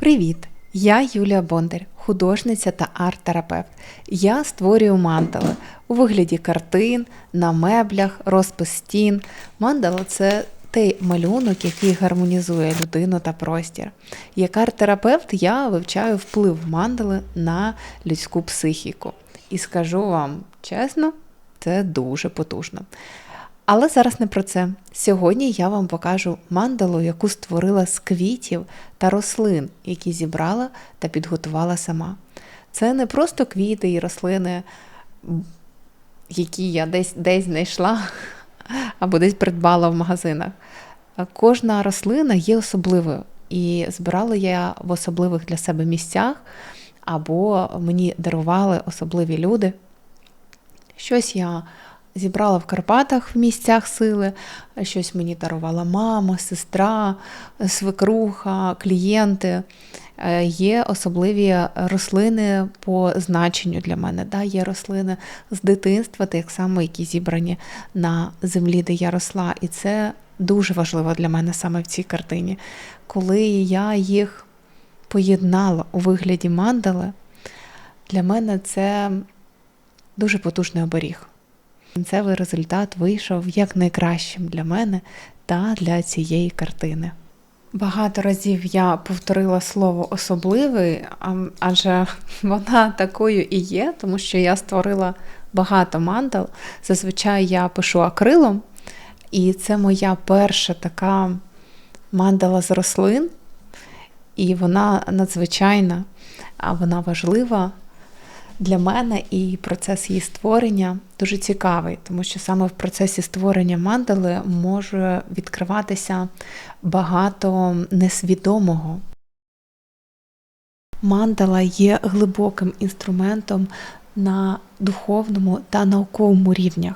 Привіт! Я Юлія Бондар, художниця та арт-терапевт. Я створюю мандали у вигляді картин, на меблях, розпис стін. Мандала це той малюнок, який гармонізує людину та простір. Як арт-терапевт я вивчаю вплив мандали на людську психіку. І скажу вам чесно, це дуже потужно. Але зараз не про це. Сьогодні я вам покажу мандалу, яку створила з квітів та рослин, які зібрала та підготувала сама. Це не просто квіти і рослини, які я десь десь знайшла або десь придбала в магазинах. Кожна рослина є особливою, і збирала я в особливих для себе місцях, або мені дарували особливі люди. Щось я зібрала в Карпатах в місцях сили, щось мені дарувала мама, сестра, свекруха, клієнти. Е, є особливі рослини по значенню для мене. Да? Є рослини з дитинства, так само, які зібрані на землі, де я росла. І це дуже важливо для мене саме в цій картині. Коли я їх поєднала у вигляді мандали, для мене це дуже потужний оберіг. Кінцевий результат вийшов як найкращим для мене та для цієї картини. Багато разів я повторила слово особливий, адже вона такою і є, тому що я створила багато мандал. Зазвичай я пишу акрилом, і це моя перша така мандала з рослин, і вона надзвичайна, а вона важлива для мене і процес її створення дуже цікавий, тому що саме в процесі створення мандали може відкриватися багато несвідомого. Мандала є глибоким інструментом на духовному та науковому рівнях.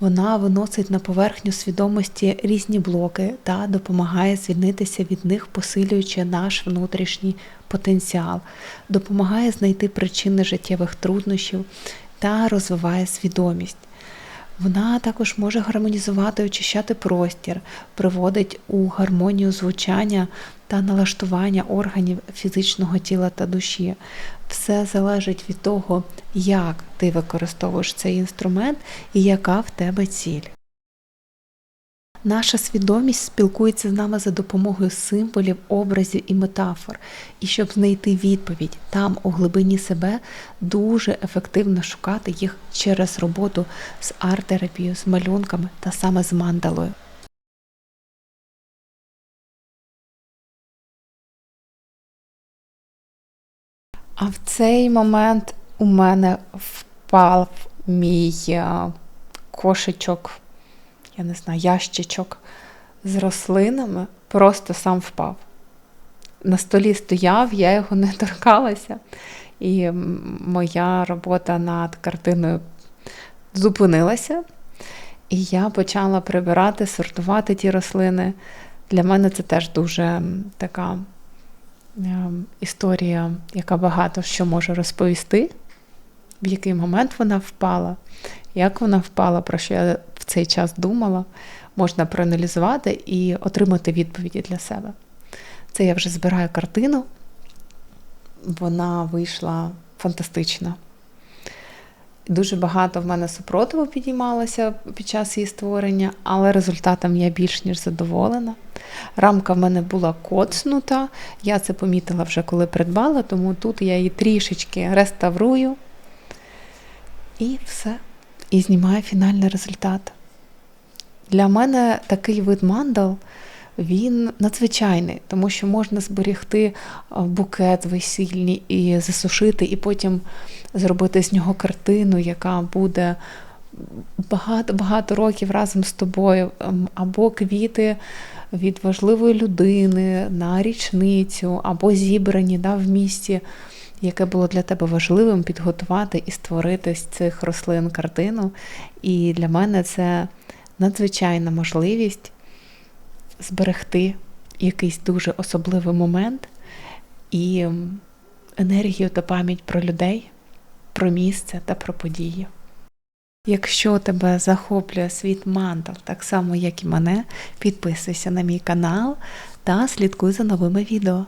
Вона виносить на поверхню свідомості різні блоки та допомагає звільнитися від них, посилюючи наш внутрішній потенціал, допомагає знайти причини життєвих труднощів та розвиває свідомість. Вона також може гармонізувати, очищати простір, приводить у гармонію звучання та налаштування органів фізичного тіла та душі. Все залежить від того, як ти використовуєш цей інструмент і яка в тебе ціль. Наша свідомість спілкується з нами за допомогою символів, образів і метафор. І щоб знайти відповідь там, у глибині себе, дуже ефективно шукати їх через роботу з арт-терапією, з малюнками та саме з мандалою. А в цей момент у мене впав мій е, кошечок я не знаю, ящичок з рослинами, просто сам впав. На столі стояв, я його не торкалася, і моя робота над картиною зупинилася. І я почала прибирати, сортувати ті рослини. Для мене це теж дуже така ем, історія, яка багато що може розповісти, в який момент вона впала, як вона впала, про що я в цей час думала, можна проаналізувати і отримати відповіді для себе. Це я вже збираю картину, вона вийшла фантастична. Дуже багато в мене супротиву підіймалося під час її створення, але результатом я більш ніж задоволена. Рамка в мене була коцнута, я це помітила вже коли придбала, тому тут я її трішечки реставрую і все. І знімаю фінальний результат. Для мене такий вид мандал він надзвичайний, тому що можна зберігти е, букет весільний і засушити, і потім зробити з нього картину, яка буде багато-багато років разом з тобою, ем, або квіти від важливої людини на річницю, або зібрані да, в місті. Яке було для тебе важливим підготувати і створити з цих рослин картину. І для мене це надзвичайна можливість зберегти якийсь дуже особливий момент і енергію та пам'ять про людей, про місце та про події. Якщо тебе захоплює світ мантал, так само як і мене, підписуйся на мій канал та слідкуй за новими відео.